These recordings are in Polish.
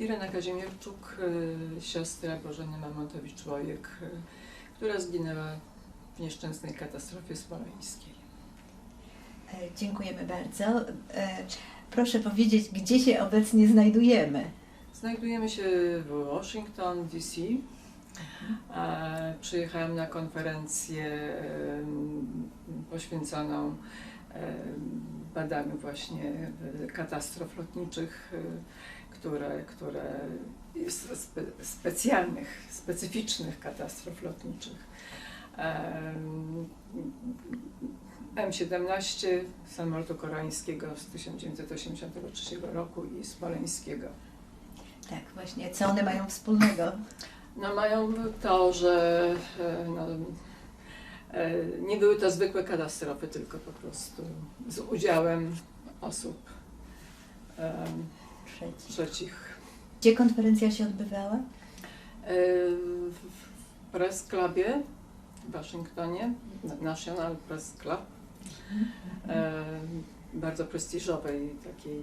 Irena Kazimierczuk, y, siostra Bożeny Mamątowicz-Łojek, y, która zginęła w nieszczęsnej katastrofie smoleńskiej. E, Dziękujemy bardzo. E, Proszę powiedzieć, gdzie się obecnie znajdujemy? Znajdujemy się w Washington, D.C. E, Przyjechałam na konferencję poświęconą badaniu właśnie e, katastrof lotniczych, e, które, które spe, specjalnych, specyficznych katastrof lotniczych. Em, M17 samolotu koreańskiego z 1983 roku i smoleńskiego. Tak, właśnie, co one mają wspólnego? No mają to, że e, no, e, nie były to zwykłe katastrofy, tylko po prostu z udziałem osób em, Trzeci. trzecich. Gdzie konferencja się odbywała? E, W Press Clubie w Waszyngtonie, National Press Club, e, bardzo prestiżowej takiej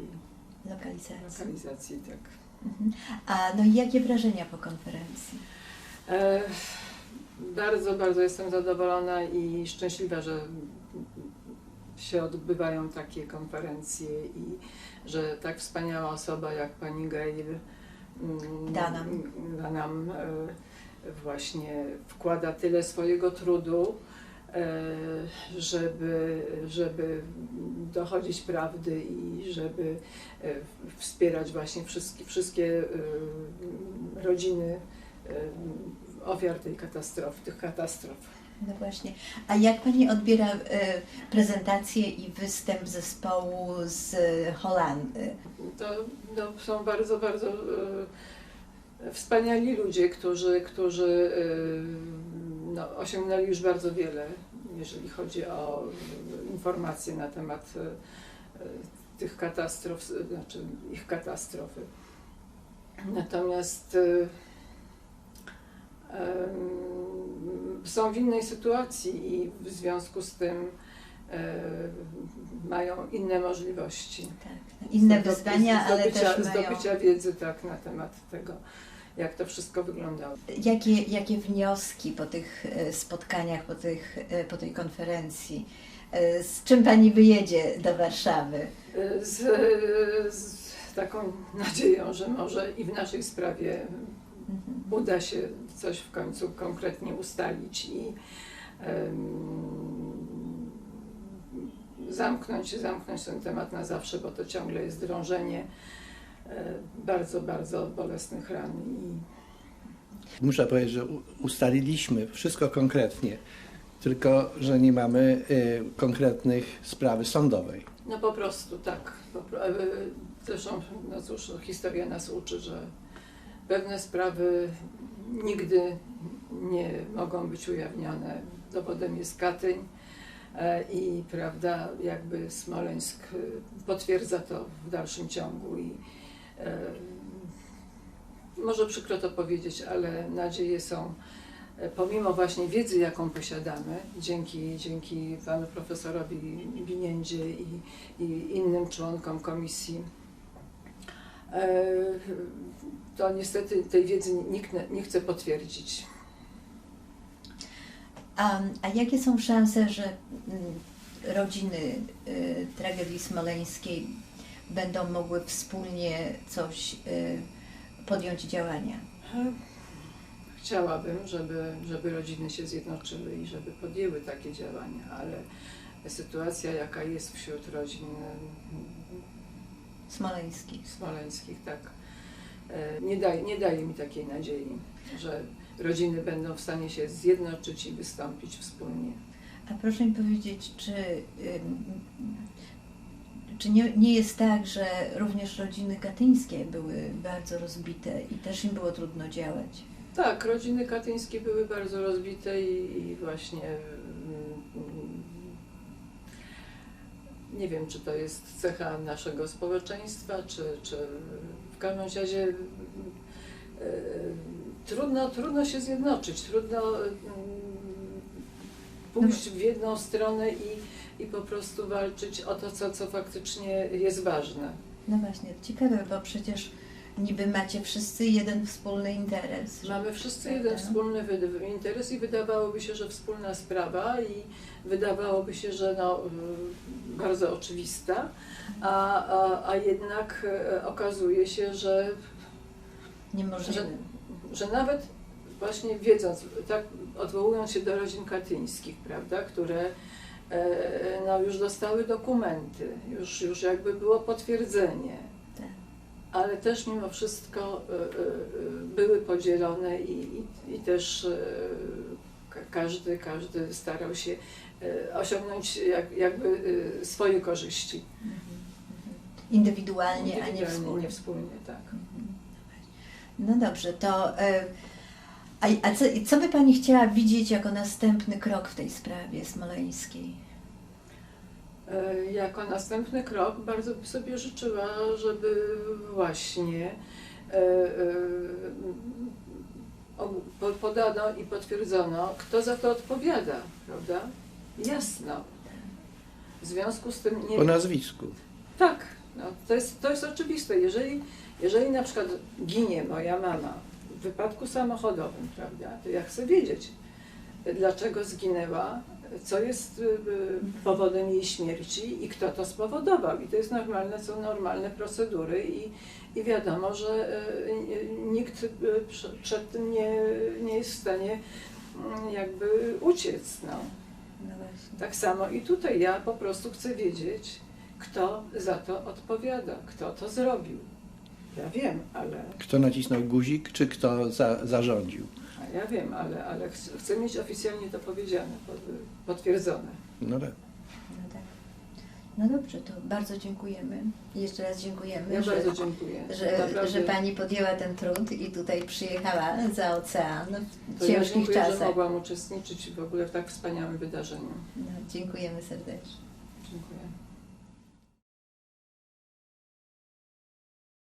Lokalizacji. lokalizacji, tak. Mhm. A no i jakie wrażenia po konferencji? E, Bardzo, bardzo jestem zadowolona i szczęśliwa, że się odbywają takie konferencje i że tak wspaniała osoba jak pani Gail mm, Da nam. da nam e, właśnie wkłada tyle swojego trudu, e, żeby, żeby dochodzić prawdy i żeby e, wspierać właśnie wszystkie, wszystkie rodziny ofiar tej katastrofy, tych katastrof. No właśnie. A jak Pani odbiera e, prezentację i występ zespołu z Holandii? To no, są bardzo, bardzo e, wspaniali ludzie, którzy, którzy e, no, osiągnęli już bardzo wiele, jeżeli chodzi o informacje na temat e, tych katastrof, znaczy ich katastrofy. Natomiast em, są w innej sytuacji i w związku z tym e, mają inne możliwości. Tak, inne Zdoby- wyzwania, ale też mają... zdobycia wiedzy tak na temat tego, jak to wszystko wyglądało. Jakie, jakie wnioski po tych e, spotkaniach, po, tych, e, po tej konferencji? Z czym Pani wyjedzie do Warszawy? Z, z taką nadzieją, że może i w naszej sprawie. Uda się coś w końcu konkretnie ustalić i zamknąć, zamknąć ten temat na zawsze, bo to ciągle jest drążenie e, bardzo, bardzo bolesnych ran i Muszę powiedzieć, że ustaliliśmy wszystko konkretnie, tylko że nie mamy y, konkretnych sprawy sądowej. No po prostu tak. E, zresztą, no cóż, no, historia nas uczy, że pewne sprawy nigdy nie mogą być ujawnione. Dowodem jest Katyń e, i prawda, jakby Smoleńsk e, potwierdza to w dalszym ciągu i e, może przykro to powiedzieć, ale nadzieje są pomimo właśnie wiedzy, jaką posiadamy, dzięki, dzięki panu profesorowi Winiędzie i, i innym członkom komisji, to niestety tej wiedzy nikt nie- nie chce potwierdzić. A, a jakie są szanse, że mm, rodziny y, tragedii smoleńskiej będą mogły wspólnie coś y, podjąć działania? E, Chciałabym, żeby, żeby rodziny się zjednoczyły i żeby podjęły takie działania, ale sytuacja, jaka jest wśród rodzin Smoleńskich. smoleńskich, tak, e, nie daje, nie daje mi takiej nadziei, że rodziny będą w stanie się zjednoczyć i wystąpić wspólnie. A proszę mi powiedzieć, czy, czy nie, nie jest tak, że również rodziny katyńskie były bardzo rozbite i też im było trudno działać? Tak, rodziny katyńskie były bardzo rozbite i, i właśnie nie wiem, czy to jest cecha naszego społeczeństwa, czy, czy w każdym razie e, trudno, trudno się zjednoczyć, trudno mm, pójść w jedną stronę i, i po prostu walczyć o to, co, co faktycznie jest ważne. No właśnie, ciekawe, bo przecież niby macie wszyscy jeden wspólny interes. Mamy wszyscy jeden wspólny interes i wydawałoby się, że wspólna sprawa i wydawałoby się, że no, y, bardzo oczywista, a, a, a jednak e, okazuje się, że Niemożliwe. że, że nawet właśnie wiedząc, tak odwołując się do rodzin katyńskich, prawda, które e, no, już dostały dokumenty, już, już jakby było potwierdzenie. Ale też mimo wszystko e, e, e, były podzielone i, i, i też ka- każdy, każdy starał się osiągnąć jak, jakby swoje korzyści. Mhm, mhm. Indywidualnie, a nie Indywidualnie, wspólnie. nie wspólnie, tak. Mhm. No dobrze, to a, a co, co by Pani chciała widzieć jako następny krok w tej sprawie smoleńskiej? E, Jako następny krok bardzo by sobie życzyła, żeby właśnie e, e, podano i potwierdzono, kto za to odpowiada, prawda? Jasno. W związku z tym nie. Po nazwisku. Tak, no, to, jest, to jest oczywiste. Jeżeli, jeżeli na przykład ginie moja mama w wypadku samochodowym, prawda, to ja chcę wiedzieć, dlaczego zginęła, co jest y, y, powodem jej śmierci i kto to spowodował. I to jest normalne, są normalne procedury i, i wiadomo, że y, nikt prze- przed tym nie, nie jest w stanie mm, jakby uciec. No. No. Tak samo i tutaj ja po prostu chcę wiedzieć, kto za to odpowiada, kto to zrobił. Ja wiem, ale, Kto nacisnął guzik, czy kto za, zarządził. Ja wiem, ale, ale chcę, chcę mieć oficjalnie to powiedziane, potwierdzone. No tak. No tak. No dobrze, to bardzo dziękujemy. Jeszcze raz dziękujemy, Ja że, bardzo dziękuję. że, że Pani podjęła ten trud i tutaj przyjechała za ocean w to ja ciężkich dziękuję, że czasach. mogłam uczestniczyć w ogóle w tak wspaniałym wydarzeniu. No, dziękujemy serdecznie. Dziękuję.